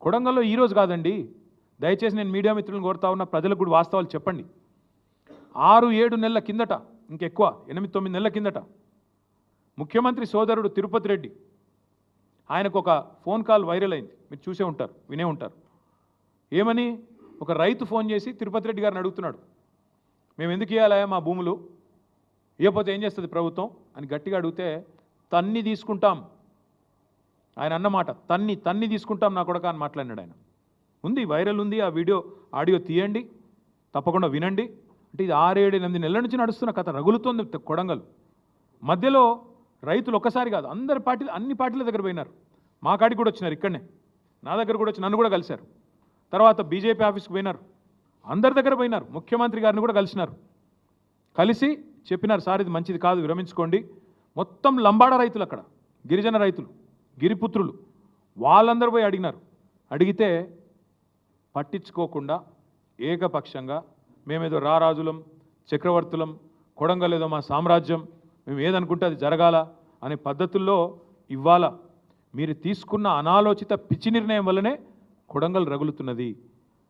కొడంగల్లో ఈరోజు కాదండి. దయచేసి నేను మీడియా మిత్రులను కోరుతా ఉన్న ప్రజలకు కూడా వాస్తవాలు చెప్పండి. ఆరు ఏడు నెలల కిందట ఇంకెక్కువ ఎనిమిది తొమ్మిది నెలల కిందట ముఖ్యమంత్రి సోదరుడు తిరుపతి రెడ్డి ఆయనకు ఒక ఫోన్ కాల్ వైరల్ అయింది. మీరు చూసే ఉంటారు వినే ఉంటారు. ఏమని? ఒక రైతు ఫోన్ చేసి తిరుపతి రెడ్డి గారిని అడుగుతున్నాడు. మేము ఎందుకు ఇవ్వాలా మా భూములు? ఇవ్వకపోతే ఏం చేస్తుంది ప్రభుత్వం? అని గట్టిగా అడిగితే తన్ని తీసుకుంటాం ఆయన అన్నమాట తన్ని తన్ని తీసుకుంటాం నా కొడక అని మాట్లాడినాడు ఆయన. ఉంది వైరల్ ఉంది ఆ వీడియో ఆడియో తీయండి తప్పకుండా వినండి. అంటే ఇది ఆరేడు ఎనిమిది నెలల నుంచి నడుస్తున్న కథ రగులుతోంది కొడంగల్. మధ్యలో రైతులు ఒక్కసారి కాదు అందరి పార్టీలు అన్ని పార్టీల దగ్గర పోయినారు. మా కాడికి కూడా వచ్చినారు ఇక్కడనే. నా దగ్గర కూడా వచ్చి నన్ను కూడా కలిశారు. తర్వాత బీజేపీ ఆఫీస్కి పోయినారు. అందరి దగ్గర పోయినారు. ముఖ్యమంత్రి గారిని కూడా కలిసినారు. కలిసి చెప్పినారు సార్ ఇది మంచిది కాదు విరమించుకోండి. మొత్తం లంబాడ రైతులు అక్కడ గిరిజన రైతులు. గిరిపుత్రులు. వాళ్ళందరూ పోయి అడిగినారు. అడిగితే పట్టించుకోకుండా ఏకపక్షంగా మేమేదో రారాజులం చక్రవర్తులం కొడంగల్ ఏదో మా సామ్రాజ్యం మేము ఏదనుకుంటే అది జరగాల అనే పద్ధతుల్లో ఇవ్వాల. మీరు తీసుకున్న అనాలోచిత పిచ్చి నిర్ణయం వల్లనే కొడంగల్ రగులుతున్నది.